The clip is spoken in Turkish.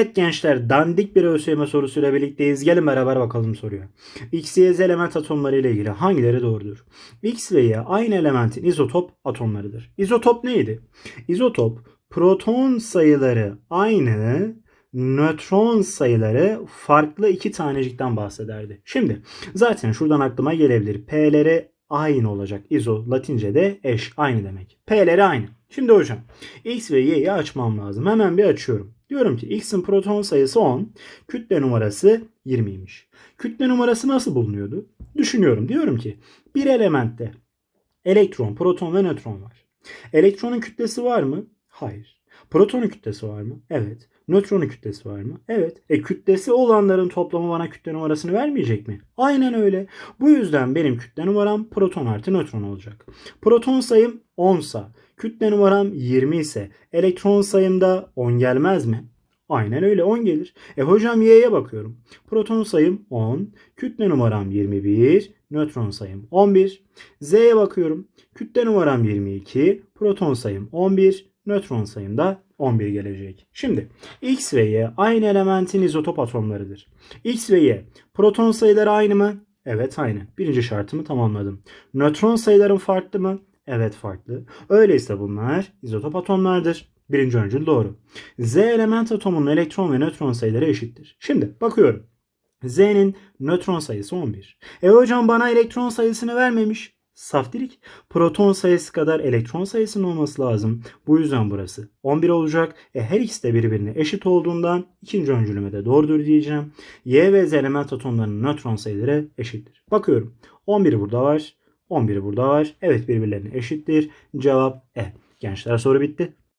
Evet gençler dandik bir ÖSYM sorusuyla birlikteyiz. Gelin beraber bakalım soruyor. X, Y, Z element atomları ile ilgili hangileri doğrudur? X ve Y aynı elementin izotop atomlarıdır. İzotop neydi? İzotop proton sayıları aynı nötron sayıları farklı iki tanecikten bahsederdi. Şimdi zaten şuradan aklıma gelebilir. P'leri aynı olacak. İzo latince'de eş aynı demek. P'leri aynı. Şimdi hocam X ve Y'yi açmam lazım. Hemen bir açıyorum. Diyorum ki X'in proton sayısı 10, kütle numarası 20'ymiş. Kütle numarası nasıl bulunuyordu? Düşünüyorum. Diyorum ki bir elementte elektron, proton ve nötron var. Elektronun kütlesi var mı? Hayır. Protonun kütlesi var mı? Evet. Nötronun kütlesi var mı? Evet. E kütlesi olanların toplamı bana kütle numarasını vermeyecek mi? Aynen öyle. Bu yüzden benim kütle numaram proton artı nötron olacak. Proton sayım 10 sa, kütle numaram 20 ise elektron sayım da 10 gelmez mi? Aynen öyle 10 gelir. E hocam Y'ye bakıyorum. Proton sayım 10, kütle numaram 21, nötron sayım 11. Z'ye bakıyorum. Kütle numaram 22, proton sayım 11, nötron sayım da 11 gelecek. Şimdi X ve Y aynı elementin izotop atomlarıdır. X ve Y proton sayıları aynı mı? Evet aynı. Birinci şartımı tamamladım. Nötron sayılarım farklı mı? Evet farklı. Öyleyse bunlar izotop atomlardır. Birinci öncül doğru. Z element atomunun elektron ve nötron sayıları eşittir. Şimdi bakıyorum. Z'nin nötron sayısı 11. E hocam bana elektron sayısını vermemiş. Saftirik. Proton sayısı kadar elektron sayısının olması lazım. Bu yüzden burası 11 olacak. E her ikisi de birbirine eşit olduğundan ikinci öncülüme de doğrudur diyeceğim. Y ve Z element atomlarının nötron sayıları eşittir. Bakıyorum. 11 burada var. 11 burada var. Evet birbirlerine eşittir. Cevap E. Gençler soru bitti.